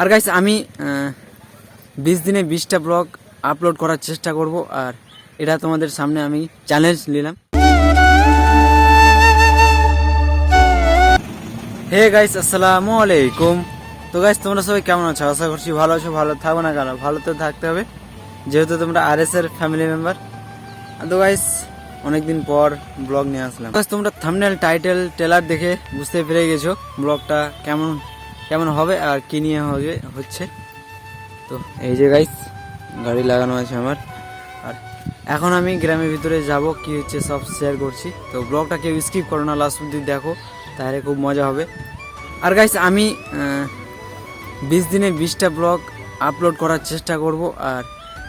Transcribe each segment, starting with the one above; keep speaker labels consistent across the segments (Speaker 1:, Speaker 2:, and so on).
Speaker 1: আর guys আমি বিশ দিনে বিশটা ব্লগ আপলোড করার চেষ্টা করব, আর এটা তোমাদের সামনে আমি চ্যালেঞ্জ নিলাম। হে গাইস আসসালামু আলাইকুম। তো গাইস তোমরা সবাই কেমন আছো? আশা করছি ভালো আছো, ভালো থাকো না কেন? ভালো তো থাকতে হবে, যেহেতু তোমরা আর এস এর ফ্যামিলি মেম্বার তো গাইস অনেকদিন পর ব্লগ নিয়ে আসলাম। তোমরা থামনেল টাইটেল টেলার দেখে বুঝতে পেরে গেছো ব্লগটা কেমন কেমন হবে আর কি নিয়ে হবে, হচ্ছে। তো এই যে গাইস গাড়ি লাগানো আছে আমার। আর এখন আমি গ্রামের ভিতরে যাব, কি হচ্ছে সব শেয়ার করছি। তো ব্লগটা কেউ স্কিপ করো না লাস্ট অব্দি দেখো, তাহলে খুব মজা হবে। আর গাইস আমি বিশ দিনে বিশটা ব্লগ আপলোড করার চেষ্টা করব, আর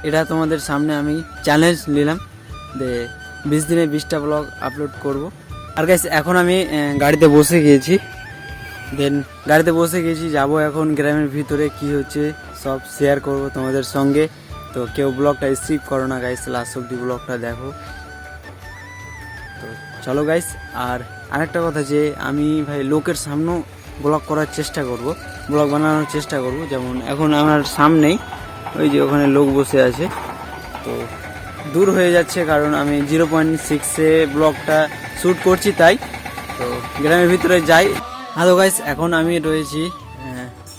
Speaker 1: এটা তোমাদের সামনে আমি চ্যালেঞ্জ নিলাম যে বিশ দিনে বিশটা ব্লগ আপলোড করব। আর গাইস এখন আমি গাড়িতে বসে গিয়েছি। দেন গাড়িতে বসে গেছি, যাব এখন গ্রামের ভিতরে, কি হচ্ছে সব শেয়ার করব তোমাদের সঙ্গে। তো কেউ ব্লগটা স্কিপ করো না গাইস লাস্ট অব্দি ব্লগটা দেখো। তো চলো গাইস আর আরেকটা কথা যে আমি ভাই লোকের সামনেও ব্লগ করার চেষ্টা করব ব্লগ বানানোর চেষ্টা করব। যেমন এখন আমার সামনেই ওই যে ওখানে লোক বসে আছে। তো দূর হয়ে যাচ্ছে কারণ আমি জিরো পয়েন্ট সিক্সে ব্লগটা শ্যুট করছি তাই। তো গ্রামের ভিতরে যাই। হ্যালো গাইস এখন আমি রয়েছি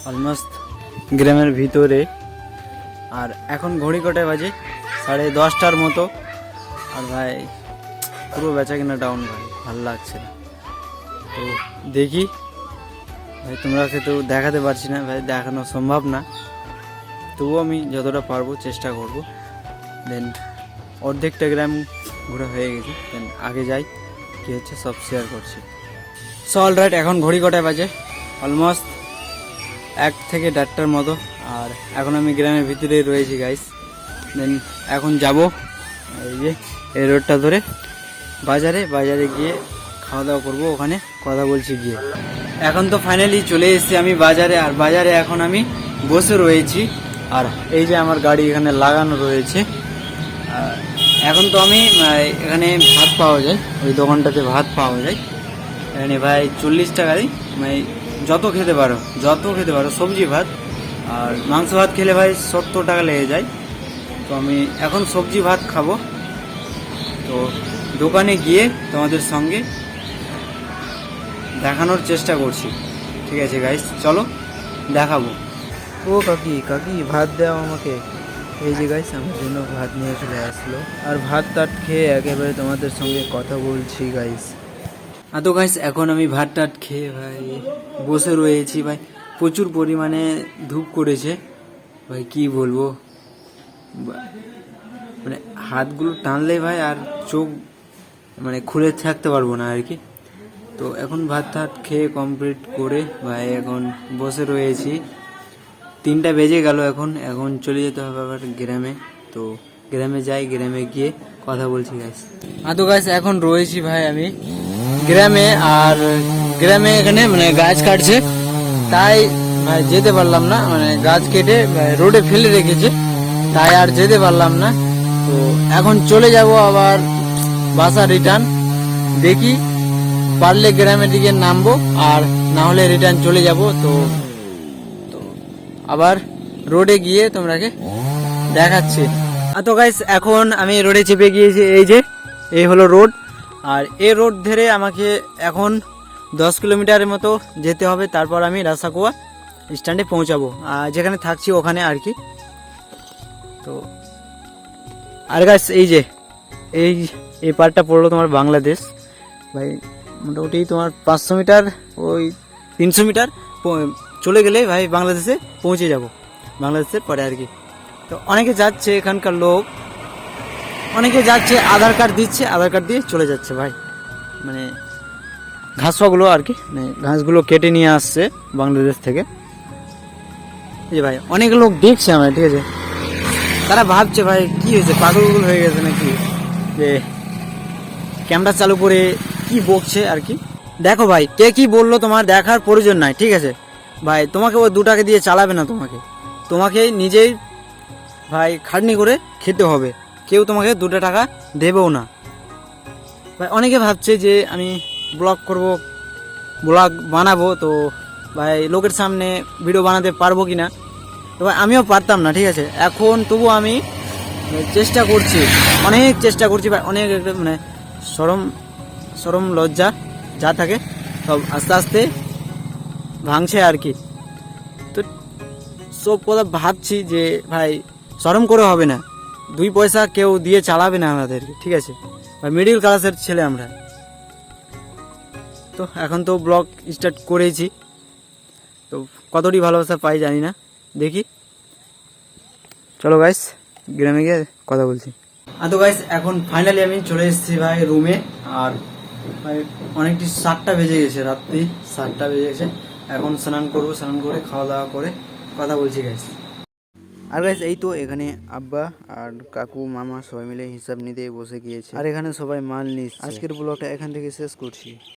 Speaker 1: অলমোস্ট গ্রামের ভিতরে। আর এখন ঘড়ি কটায় বাজে? সাড়ে দশটার মতো। আর ভাই, পুরো বেচা কিনা ডাউন ভাই, ভালো লাগছে না। তো দেখি, ভাই তোমরা তো দেখাতে পারছি না, ভাই, দেখানো সম্ভব না। তবুও আমি যতটা পারব চেষ্টা করব। দেন অর্ধেকটা গ্রাম ঘোরা হয়ে গেছে। দেন আগে যাই, কী হচ্ছে সব শেয়ার করছি। সো অল রাইট এখন ঘড়ি কটায় বাজে? অলমোস্ট এক থেকে দেড়টার মতো। আর এখন আমি গ্রামের ভিতরে রয়েছি গাইস দেন এখন যাব এই যে, এই রোডটা ধরে বাজারে। বাজারে গিয়ে খাওয়া দাওয়া করব ওখানে, কথা বলছি গিয়ে। এখন তো ফাইনালি চলে এসেছি আমি বাজারে। আর বাজারে এখন আমি বসে রয়েছি। আর এই যে আমার গাড়ি এখানে লাগানো রয়েছে। এখন তো আমি এখানে ভাত পাওয়া যায়। ওই দোকানটাতে ভাত পাওয়া যায়। এখানে ভাই চল্লিশ টাকারই মানে যত খেতে পারো, যত খেতে পারো, সবজি ভাত আর মাংস ভাত খেলে ভাই সত্তর টাকা লেগে যায়। তো আমি এখন সবজি ভাত খাব। তো দোকানে গিয়ে তোমাদের সঙ্গে দেখানোর চেষ্টা করছি। ঠিক আছে গাইস চলো দেখাবো।
Speaker 2: ও কাকি কাকি, ভাত দাও আমাকে। এই যে গাইস আমার জন্য ভাত নিয়ে চলে আসলো। আর ভাত টাত খেয়ে একেবারে তোমাদের সঙ্গে কথা বলছি গাইস
Speaker 1: আর তো গাইস এখন আমি ভাত টাত খেয়ে ভাই বসে রয়েছি ভাই। প্রচুর পরিমাণে ধূপ করেছে। ভাই, কি বলব? মানে হাতগুলো টানলে ভাই আর চোখ মানে খুলে থাকতে পারব না আর কি। তো এখন ভাত টাত খেয়ে কমপ্লিট করে ভাই এখন বসে রয়েছি। তিনটা বেজে গেল এখন এখন চলে যেতে হবে আবার গ্রামে। তো গ্রামে যাই, গ্রামে গিয়ে কথা বলছি গাইস আদৌ গাছ এখন রয়েছি ভাই আমি। গ্রামে আর গ্রামে এখানে মানে গাছ কাটছে। তাই যেতে পারলাম না মানে গাছ কেটে রোডে ফেলে রেখেছে। তাই আর যেতে পারলাম না। তো এখন চলে যাব আবার বাসা রিটার্ন দেখি পারলে গ্রামের দিকে নামবো আর না হলে রিটার্ন চলে যাব। তো তো আবার রোডে গিয়ে তোমরাকে দেখাচ্ছি। তো গাইস এখন আমি রোডে চেপে গিয়েছি, এই যে, এই হলো রোড। আর এ রোড ধরে আমাকে এখন দশ কিলোমিটারের মতো যেতে হবে। তারপর আমি রাসাকুয়া স্ট্যান্ডে পৌঁছাবো। আর যেখানে থাকছি ওখানে আর কি। তো, আর গাছ এই যে, এই এই পার্টটা পড়ল তোমার বাংলাদেশ। ভাই, মোটামুটি তোমার পাঁচশো মিটার, ওই তিনশো মিটার চলে গেলে ভাই বাংলাদেশে পৌঁছে যাব। বাংলাদেশের পরে আর কি। তো অনেকে যাচ্ছে এখানকার লোক। অনেকে যাচ্ছে আধার কার্ড দিচ্ছে আধার কার্ড দিয়ে চলে যাচ্ছে ভাই। মানে ঘাস পাগুলো আর কি মানে ঘাসগুলো কেটে নিয়ে আসছে বাংলাদেশ থেকে। এই যে ভাই অনেক লোক দেখছে আমার ঠিক আছে? তারা ভাবছে ভাই কি হয়েছে পাগলগুলো হয়ে গেছে নাকি? যে ক্যামেরা চালু করে কি বকছে আর কি? দেখো ভাই কে কি বলল তোমার দেখার প্রয়োজন নাই ঠিক আছে? ভাই তোমাকে ওই দু টাকা দিয়ে চালাবে না তোমাকে। তোমাকে নিজেই ভাই খাটনি করে খেতে হবে। কেউ তোমাকে দুটো টাকা দেবেও না। ভাই, অনেকে ভাবছে যে আমি ব্লগ করব, ব্লগ বানাবো, তো ভাই, লোকের সামনে ভিডিও বানাতে পারব কি না তো ভাই, আমিও পারতাম না, ঠিক আছে? এখন তবু আমি চেষ্টা করছি, অনেক চেষ্টা করছি, ভাই, অনেক একটা মানে সরম সরম লজ্জা যা থাকে, সব আস্তে আস্তে ভাঙছে আর কি। তো সব কথা ভাবছি যে, ভাই, সরম করে হবে না। দুই পয়সা কেউ দিয়ে চালাবে না আমাদেরকে, ঠিক আছে? ভাই মিডিল ক্লাসের ছেলে আমরা। তো এখন তো ব্লগ স্টার্ট করেছি। তো কতটি ভালোবাসা পাই জানি না। দেখি। চলো গাইস গ্রামে গিয়ে কথা বলছি। আর তো গাইস এখন ফাইনালি আমি চলে এসেছি ভাই রুমে আর ভাই অনেকটি সাতটা বেজে গেছে রাত্রি, সাতটা বেজে গেছে। এখন স্নান করব, স্নান করে খাওয়া দাওয়া করে কথা বলছি গাইস
Speaker 2: আর গাইস এই তো এখানে আব্বা আর কাকু, মামা সবাই মিলে হিসাব নিতে বসে গিয়েছে। আর এখানে সবাই মাল নিস আজকের ব্লগটা এখান থেকে শেষ করছি।